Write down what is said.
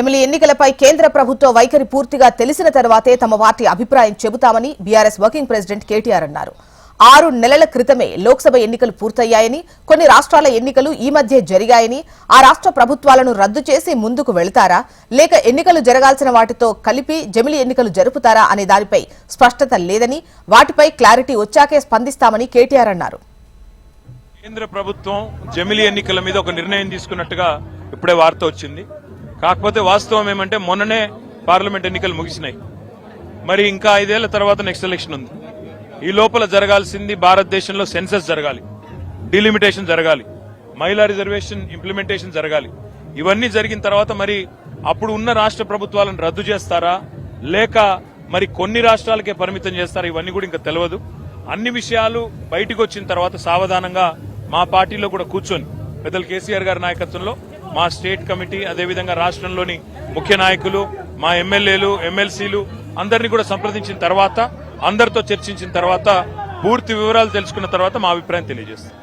MLA ఎన్నికలపై కేంద్ర ప్రభుత్వ వైఖరి పూర్తిగా తెలిసిన తర్వాతే తమ పార్టీ అభిప్రాయం చెబుతామని బీఆర్ఎస్ వర్కింగ్ ప్రెసిడెంట్ కేటీఆర్ అన్నారు. ఆరు నెలల క్రితమే లోక్సభ ఎన్నికలు పూర్తయ్యాయని కొన్ని రాష్ట్రాల ఎన్నికలు ఈ మధ్య జరిగాయని ఆ రాష్ట్ర ప్రభుత్వాలను రద్దు చేసి ముందుకు వెళతారా లేక ఎన్నికలు జరగాల్సిన వాటితో కలిపి జమిలి ఎన్నికలు జరుపుతారా అనే దానిపై స్పష్టత లేదని వాటిపై క్లారిటీ వచ్చాకే స్పందిస్తామని కేటీఆర్ అన్నారు. కేంద్ర ప్రభుత్వం జమిలి ఎన్నికల మీద ఒక నిర్ణయం తీసుకున్నట్టుగా ఇప్పుడే వార్త వచ్చింది. కాకపోతే వాస్తవం ఏమంటే మొన్ననే పార్లమెంట్ ఎన్నికలు ముగిసినాయి. మరి ఇంకా ఐదేళ్ళ తర్వాత నెక్స్ట్ ఎలక్షన్ ఉంది. ఈ లోపల జరగాల్సింది భారతదేశంలో సెన్సస్ జరగాలి. డిలిమిటేషన్ జరగాలి. మహిళా రిజర్వేషన్ ఇంప్లిమెంటేషన్ జరగాలి. ఇవన్నీ జరిగిన తర్వాత మరి అప్పుడు ఉన్న రాష్ట్ర ప్రభుత్వాలను రద్దు చేస్తారా? లేక మరి కొన్ని రాష్ట్రాలకే పరిమితం చేస్తారా? ఇవన్నీ కూడా ఇంకా తెలియదు అన్ని విషయాలు బయటకు వచ్చిన తర్వాత సావధానంగా మా పార్టీలో కూడా కూర్చొని పెద్దలు కేసీఆర్ గారి నాయకత్వంలో మా స్టేట్ కమిటీ అదేవిధంగా రాష్ట్రంలోని ముఖ్య నాయకులు మా ఎమ్మెల్యేలు ఎమ్మెల్సీలు అందరినీ కూడా సంప్రదించిన తర్వాత అందరితో చర్చించిన తర్వాత పూర్తి వివరాలు తెలుసుకున్న తర్వాత మా అభిప్రాయం తెలియజేస్తాం.